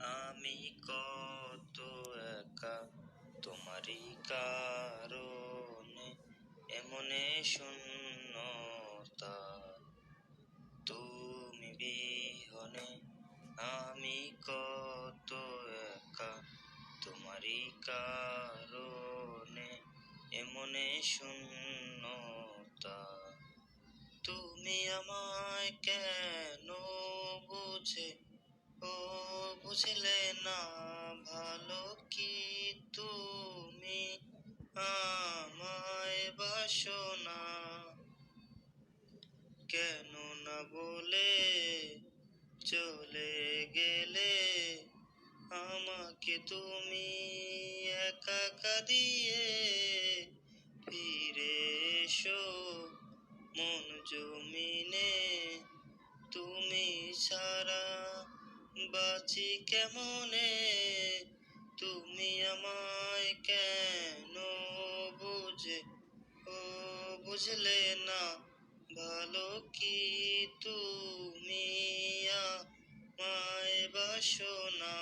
আমি কত একা তোমারই কারণে এমনে শূন্যতা। তুমি বিহনে আমি কত একা তোমারই কারণে এমনে শূন্যতা। তুমি আমায় কেন বুঝলে না ভালো কি তুমি আমায় বাসো না কেন না বলে চলে গেলে আমাকে তুমি একা দিয়ে ফিরে এসো। মন জমিনে বাঁচি কেমনে? তুমি আমায় কেন বুঝে? ও বুঝলে না, ভালো কি তুমি আমায় বাসো না